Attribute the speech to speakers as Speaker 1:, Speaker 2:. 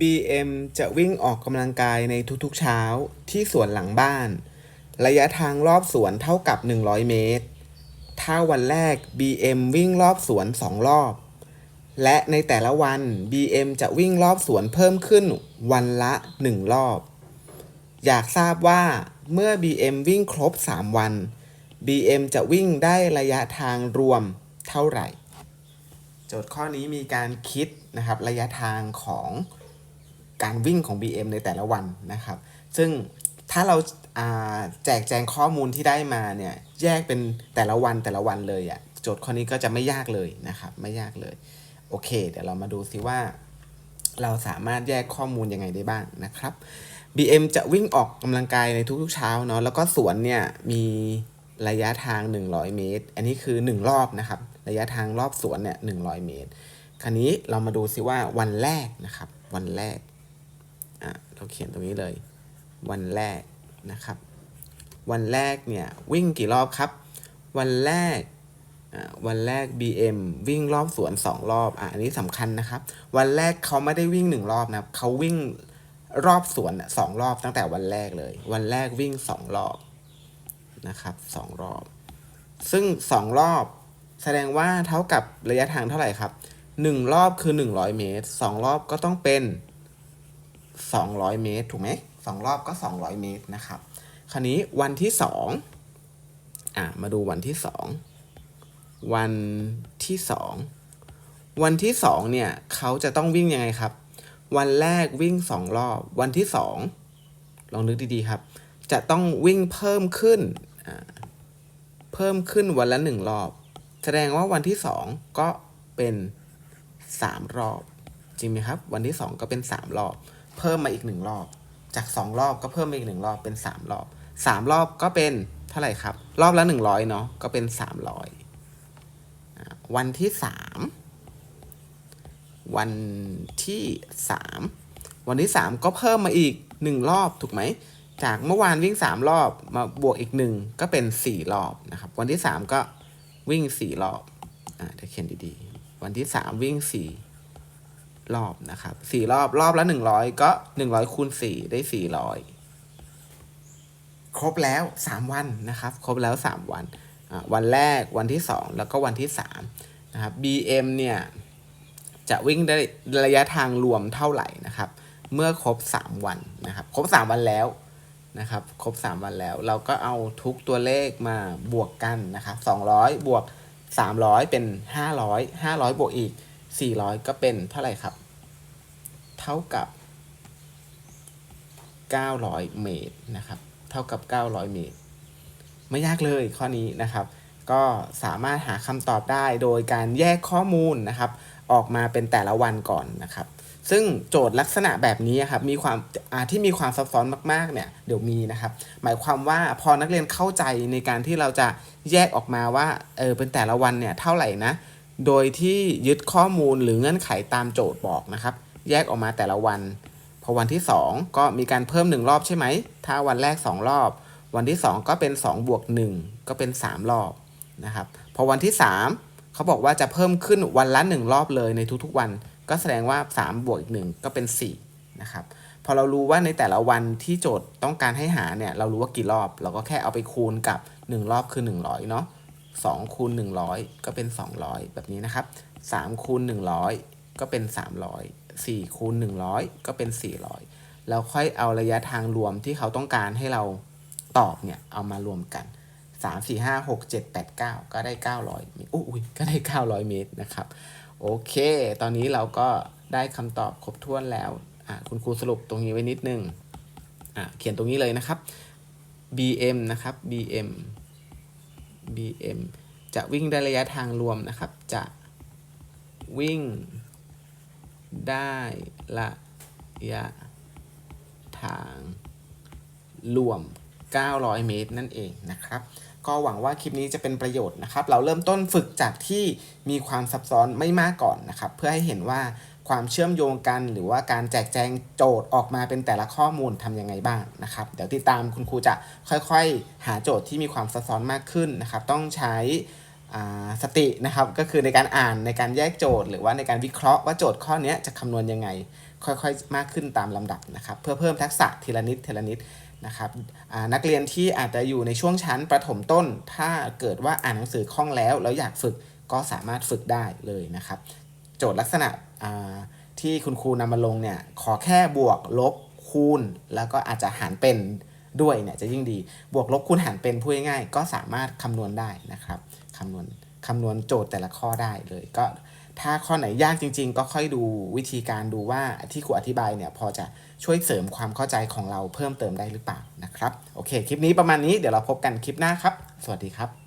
Speaker 1: BM จะวิ่งออกกำลังกายในทุกๆเช้าที่สวนหลังบ้าน ระยะทางรอบสวนเท่ากับ 100 เมตร ถ้าวันแรก BM วิ่งรอบสวน 2 รอบ และในแต่ละวัน BM จะวิ่งรอบสวนเพิ่มขึ้นวันละ 1 รอบ อยากทราบว่าเมื่อ BM วิ่งครบ 3 วัน BM จะวิ่งได้ระยะทางรวมเท่าไหร่ โจทย์ข้อนี้มีการคิดนะครับระยะทางของ การวิ่งของ BM ในแต่ละวันนะครับ ซึ่งถ้าเราแจกแจงข้อมูลที่ได้มาเนี่ยแยกเป็นแต่ละวันแต่ละวันเลยอะ่ะโจทย์ข้อนี้ก็จะไม่ยากเลยนะครับ ไม่ยากเลย โอเค เดี๋ยวเรามาดูซิว่า เราสามารถแยกข้อมูลยังไงได้บ้างนะครับ BM จะวิ่งออกกำลังกายในทุกๆเช้าเนาะแล้วก็สวนเนี่ยมีระยะทาง 100 เมตร อันนี้คือ 1 รอบนะครับ ระยะทางรอบสวนเนี่ย100 เมตร คราวนี้เรามาดูซิว่าวันแรกนะครับ วันแรก เราเขียนตรงนี้เลย วันแรกนะครับ วันแรกเนี่ยวิ่งกี่รอบครับ วันแรกวันแรก BM วิ่งรอบสวน 2 รอบอะอันนี้สำคัญนะครับ วันแรกเขาไม่ได้วิ่ง 1 รอบนะครับเขาวิ่งรอบสวนสองรอบตั้งแต่วันแรกเลย วันแรกวิ่ง 2 รอบนะครับสองรอบ ซึ่ง 2 รอบแสดงว่าเท่ากับระยะทางเท่าไหร่ครับ 1 รอบคือ 100 เมตร 2 รอบก็ต้องเป็น 200 เมตร ถูกไหมสองรอบก็ 200 เมตรนะครับ คราวนี้วันที่สองอะมาดูวันที่สองวันที่สองวันที่สองเนี่ยเขาจะต้องวิ่งยังไงครับ วันแรกวิ่งสองรอบ วันที่สองลองนึกดีๆครับ จะต้องวิ่งเพิ่มขึ้นเพิ่มขึ้นวันละหนึ่งรอบ แสดงว่าวันที่สองก็เป็นสามรอบ จริงไหมครับ วันที่สองก็เป็นสามรอบ เพิ่มมาอีกหนึ่งรอบ จากสองรอบก็เพิ่มมาอีกหนึ่งรอบเป็นสามรอบสามรอบก็เป็นเท่าไหร่ครับ รอบละหนึ่งร้อยเนาะก็เป็นสามร้อยวันที่สามวันที่สามวันที่สามก็เพิ่มมาอีกหนึ่งรอบถูกไหมจากเมื่อวานวิ่งสามรอบมาบวกอีกหนึ่งก็เป็นสี่รอบนะครับ วันที่สามก็วิ่งสี่รอบอ่าเดี๋ยวเขียนดีๆ วันที่สามวิ่งสี่ รอบนะครับสี่รอบรอบละหนึ่งร้อยก็หนึ่งร้อยคูณสี่ได้สี่ร้อยครบแล้วสามวันนะครับ ครบแล้วสามวัน วันแรกวันที่สองแล้วก็วันที่สามนะครับ BM เนี่ยจะวิ่งได้ระยะทางรวมเท่าไหร่นะครับ เมื่อครบสามวันนะครับ ครบสามวันแล้วนะครับ ครบ3วันแล้ว เราก็เอาทุกตัวเลขมาบวกกันนะครับ200บวก300เป็น500 500บวกอีก 400 ก็เป็นเท่าไหร่ครับ เท่ากับ 900 เมตรนะครับ เท่ากับ 900 เมตร ไม่ยากเลยข้อนี้นะครับ ก็สามารถหาคำตอบได้โดยการแยกข้อมูลนะครับ ออกมาเป็นแต่ละวันก่อนนะครับซึ่งโจทย์ลักษณะแบบนี้ครับมีความที่มีความซับซ้อนมากๆเนี่ยเดี๋ยวมีนะครับ หมายความว่าพอนักเรียนเข้าใจในการที่เราจะแยกออกมาว่าเออเป็นแต่ละวันเนี่ยเท่าไหร่นะ โดยที่ยึดข้อมูลหรือเงื่อนไขตามโจทย์บอกนะครับ แยกออกมาแต่ละวัน พอวันที่ 2 ก็มีการเพิ่ม 1 รอบใช่ไหม ถ้าวันแรก 2 รอบ วันที่ 2 ก็เป็น2บวก1ก็เป็น 3 รอบนะครับ พอวันที่ 3 เขาบอกว่าจะเพิ่มขึ้นวันละ 1 รอบเลยในทุกๆวัน ก็แสดงว่า 3 บวกอีก1ก็เป็น 4 นะครับ พอเรารู้ว่าในแต่ละวันที่โจทย์ต้องการให้หาเนี่ย เรารู้ว่ากี่รอบ เราก็แค่เอาไปคูณกับ 1 รอบคือ 100 เนาะ 2คูณ100 ก็เป็น 200 แบบนี้นะครับ3คูณ100 ก็เป็น 300 4คูณ100 ก็เป็น 400 แล้วค่อยเอาระยะทางรวมที่เขาต้องการให้เราตอบเนี่ย เอามารวมกัน 3 4 5 6 7 8 9 ก็ได้ 900เมตรอุ้ยก็ได้ 900 เมตรนะครับ โอเค ตอนนี้เราก็ได้คำตอบครบถ้วนแล้ว อะคุณครูสรุปตรงนี้ไว้นิดนึง อะเขียนตรงนี้เลยนะครับ BM นะครับ BM BM จะวิ่งได้ระยะทางรวมนะครับ จะวิ่งได้ระยะทางรวม 900 เมตรนั่นเองนะครับ ก็หวังว่าคลิปนี้จะเป็นประโยชน์นะครับ เราเริ่มต้นฝึกจากที่มีความซับซ้อนไม่มากก่อนนะครับ เพื่อให้เห็นว่า ความเชื่อมโยงกัน หรือว่าการแจกแจงโจทย์ออกมาเป็นแต่ละข้อมูลทำยังไงบ้างนะครับ เดี๋ยวติดตามคุณครูจะค่อยๆ หาโจทย์ที่มีความซับซ้อนมากขึ้นนะครับ ต้องใช้สตินะครับก็คือในการอ่านในการแยกโจทย์ หรือว่าในการวิเคราะห์ว่าโจทย์ข้อนี้จะคำนวณยังไง ค่อยๆ มากขึ้นตามลำดับนะครับ เพื่อเพิ่มทักษะทีละนิดทีละนิดนะครับนักเรียนที่อาจจะอยู่ในช่วงชั้นประถมต้น ถ้าเกิดว่าอ่านหนังสือคล่องแล้ว แล้วอยากฝึกก็สามารถฝึกได้เลยนะครับ โจทย์ลักษณะที่คุณครูนำมาลงเนี่ยขอแค่บวกลบคูณ แล้วก็อาจจะหารเป็นด้วยเนี่ยจะยิ่งดีบวกลบคูณหารเป็นพูดง่ายๆก็สามารถคำนวณได้นะครับคำนวณคำนวณโจทย์แต่ละข้อได้เลยก็ ถ้าข้อไหนยากจริง ๆ ก็ค่อยดูวิธีการดูว่าที่ครูอธิบายเนี่ยพอจะช่วยเสริมความเข้าใจของเราเพิ่มเติมได้หรือเปล่านะครับโอเค คลิปนี้ประมาณนี้เดี๋ยวเราพบกันคลิปหน้าครับ สวัสดีครับ